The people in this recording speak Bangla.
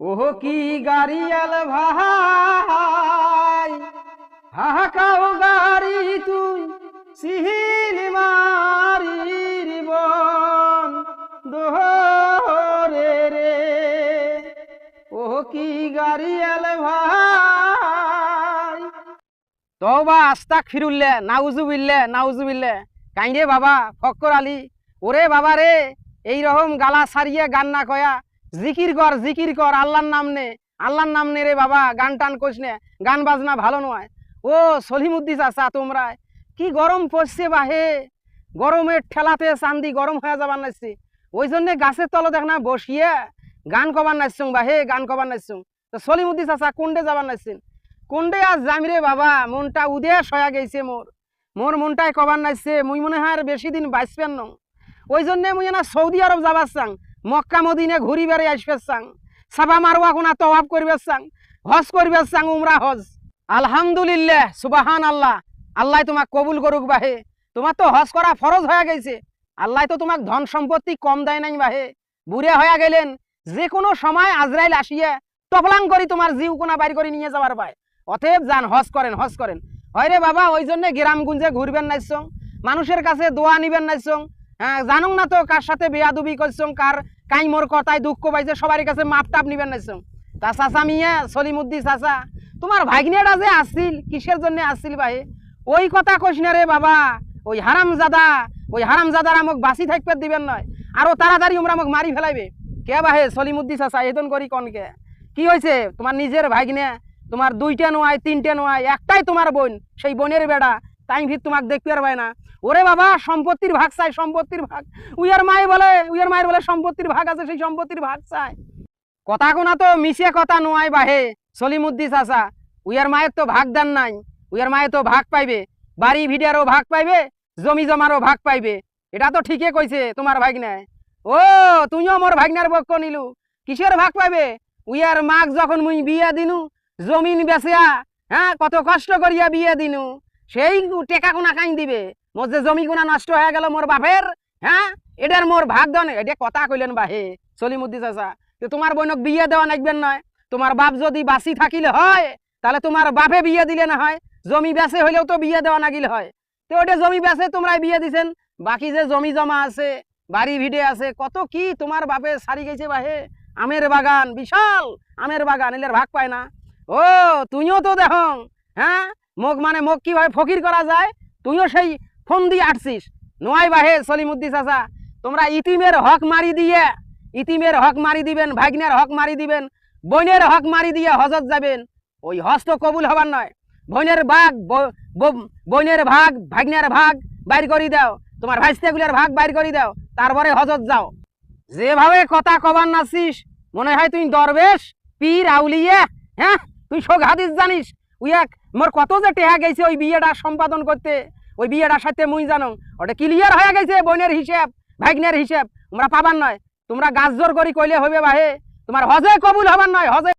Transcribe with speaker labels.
Speaker 1: ওহ কি গাড়িয়াল ভাই? হাহাকাও গাড়ি তুই, সিহিল মারির বন দোহরে রে। ওহ কি গাড়িয়াল ভাই? তবা আস্তাক ফিরুল্লে নাউজুবিল্লে নাউজুবিল্লে কাইরে বাবা ফক্কর আলী, ওরে বাবা রে এই রকম গালা সারিয়ে গান না কয়া জিকির কর জিকির কর, আল্লাহর নাম নে, আল্লাহর নাম নে রে বাবা, গান টান কইস নে, গান বাজনা ভালো নয়। ও সলিমুদ্দিস আসা তোমরা, কি গরম পড়ছে বাহে গরমের ঠেলাতে চান্দি গরম হয়ে যাবার নাইছে। ওই জন্যে গাছের তলে দেখ না বসিয়ে গান কবার নাইছুং বাহে গান কবার নাইছুং। তো সলিমুদ্দিস আসা কোনডে যাবার নাইছেন? কোনডে আজ যামি রে বাবা? মনটা উদেশ হয়ে গেছে মোর। মোর মনটাই কবার নাইছে, মুই মনে হয় আর বেশি দিন বাঁচবেন ন। ওই জন্যে মুই না সৌদি আরব যাবার চাং মক্কা মদিনে ঘুরি বেড়ে আসবে চাং সাবা মারওয়া কোনা তওয়াব করবে চাং হজ করবে চাং উমরা হজ। আলহামদুলিল্লাহ সুবাহান আল্লাহ আল্লাহ তোমাক কবুল করুক বাহে। তোমার তো হজ করা ফরজ হয়ে গেছে। আল্লাহ তো তোমাক ধন সম্পত্তি কম দেয় নাই বাহে। বুড়ে হয়ে গেলেন যে কোনো সময় আজরাইল আসিয়ে টপলাং করি তোমার জিউ কোনা বাইর করে নিয়ে যাবার পায় অতএব যান, হজ করেন হজ করেন। হয় রে বাবা, ওই জন্য গ্রামগুঞ্জে ঘুরবেন নাইছং মানুষের কাছে দোয়া নিবেন নাইছং হ্যাঁ জানুন না তো কার সাথে বেয়াদুবি করছং, কার কাই মোর কথায় দুঃখ পাইছে সবার কাছে মাপ টাপ নিবেন নাইছং তা চাচা মিয়া, সলিমুদ্দি চাচা, তোমার ভাগ্নেটা যে আসছিল, কিসের জন্য আসছিল ভাই? ওই কথা কইস না রে বাবা, ওই হারাম জাদা ওই হারাম জাদার আমাক বাঁচি থাকবে দিবেন নয়, আরও তাড়াতাড়ি ওমরা আমাক মারি ফেলাইবে। কে বাহে সলিমুদ্দি চাচা এদন করি কনকে কি? হয়েছে তোমার নিজের ভাগ্নে, তোমার দুইটা নয় তিনটে নয় একটাই তোমার বোন, সেই বোনের বেড়া তাই ভিত তোমাক দেখতে পারবে না। ওরে বাবা, সম্পত্তির ভাগ চাই, সম্পত্তির ভাগ। উইয়ার মাই বলে, উইয়ার মায়ের বলে সম্পত্তির ভাগ আছে, সেই সম্পত্তির ভাগ চাই। কথা কোনা তো মিশে কথা নয় বাহে সলিমুদ্দি চাচা। উইয়ার মায়ের তো ভাগ দেন নাই, উইয়ার মায়ের তো ভাগ পাইবে। বাড়ি ভিডিয়ারও ভাগ পাইবে, জমি জমারও ভাগ পাইবে। এটা তো ঠিকই কইছে তোমার ভাগ্নে। ও, তুইও মোর ভাগ্নার পক্ষ নিলু। কিসের ভাগ পাইবে? উইয়ার মাক যখন মুই বিয়া দিনু, জমিন বেচিয়া হ্যাঁ কত কষ্ট করিয়া বিয়া দিনু। সেই টেকা কোনা কাই দিবে। মোর যে জমি কোনা নষ্ট হয়ে গেল মোর বাপের হ্যাঁ এটার মোর ভাগ দনে। এটা কথা কইলেন বাহে সলিমুদ্দি চাচা। তো তোমার বোনক বিয়ে দেওয়া নাকবেন নয় তোমার বাপ যদি বাঁচি থাকিলে হয়, তাহলে তোমার বাপে বিয়ে দিলে না হয় জমি বেচে হইলেও তো বিয়ে দেওয়া নাগিল হয়। তো ওটা জমি বেচে তোমরাই বিয়ে দিছেন। বাকি যে জমি জমা আছে বাড়ি ভিড়ে আছে, কত কি তোমার বাপে সারি গেছে বাহে? আমের বাগান, বিশাল আমের বাগান এলের ভাগ পায় না। ও তুইও তো দেখ হ্যাঁ মোক মানে মোক কীভাবে ফকির করা যায়? তুইও সেই ফোন দিয়ে আটছিস নোয়াই বাহে সলিমুদ্দি চাচা, তোমরা ইতিমের হক মারি দিয়ে, ইতিমের হক মারি দিবেন, ভাগ্নের হক মারি দিবেন, বোনের হক মারি দিয়ে হজত যাবেন। ওই হজ তো কবুল হবার নয়। বোনের ভাগ বোনের ভাগ, ভাগ্নের ভাগ বাইর করে দাও। তোমার ভাইস্তেগুলোর ভাগ বাইর করে দাও। তারপরে হজত যাও। যেভাবে কথা কবার নাচিস, মনে হয় তুই দরবেশ, পীর, আউলিয়া হ্যাঁ? তুই শোক হাদিস জানিস। উই এক, মোর কত যে টেহা গেছে ওই বিয়েটা সম্পাদন করতে, ওই বিয়েটার সাথে মুই জানো। ওটা ক্লিয়ার হয়ে গেছে বোনের হিসেব, ভাগ্নের হিসেব। তোমরা পাবার নয়। তোমরা গাছ জোর করি কইলে হবে বাহে। তোমার হজে কবুল হবার নয়, হজে